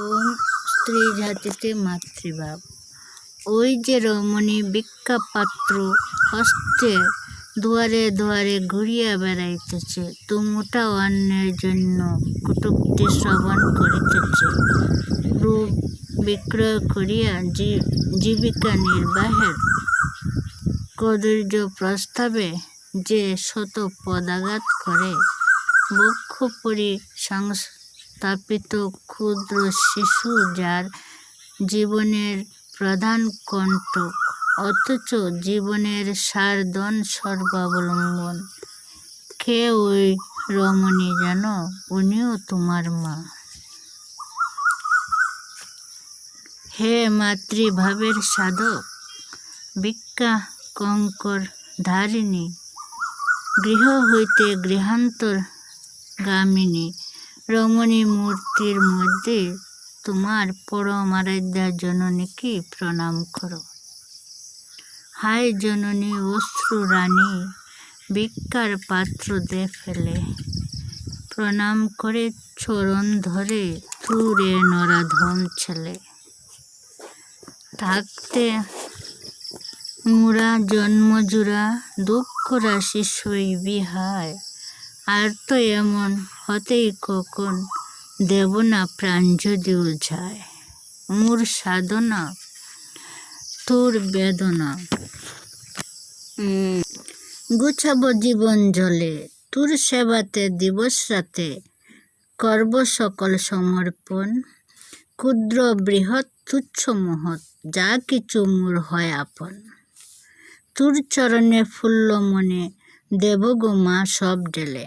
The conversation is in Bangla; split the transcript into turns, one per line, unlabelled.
ওম স্ত্রী জাতিতে মাতৃভাব? ওই যে রমণী ভিক্ষাপাত্র হস্তে দুয়ারে দুয়ারে ঘুরিয়া বেড়াইতেছে, তুমুটা অন্যের জন্য কটূক্তি শ্রবণ করিতেছে। রূপ বিক্রয় করিয়া জীবিকা নির্বাহের কদর্য প্রস্তাবে যে শত পদাঘাত করে বক্ষ পরি সংস্থাপিত ক্ষুদ্র শিশু যার জীবনের প্রধান কণ্টক অথচ জীবনের সারদন সর্বাবলম্বন। কে ওই রমণী জানো উনিও তোমার মা। হে মাতৃভাবের সাধক, ভিক্ষা কঙ্কর ধারিণী, গৃহ হইতে গৃহান্তর গামিনী রমণী মূর্তির মধ্যে তোমার পরম আরাধ্যা জননীকে প্রণাম করো। হায় জননী, অশ্রু রানী, ভিক্ষার পাত্র দে ফেলে প্রণাম করে চরণ ধরে তুরে নরাধম ছেলে। থাকতে মুরা জন্মজুরা দুঃখ রাশি সইবি হায় আর তো এমন হতেই কখন দেব না প্রাণ যদিও যায় মোর সাধনা, তোর বেদনা। গুছাবো জীবন জলে, তোর সেবাতে দিবস রাতে করব সকল সমর্পণ। ক্ষুদ্র বৃহৎ, তুচ্ছ মহৎ, যা কিছু মোর হয় আপন। তোর চরণে ফুল্ল মনে দেব মা সব ডেলে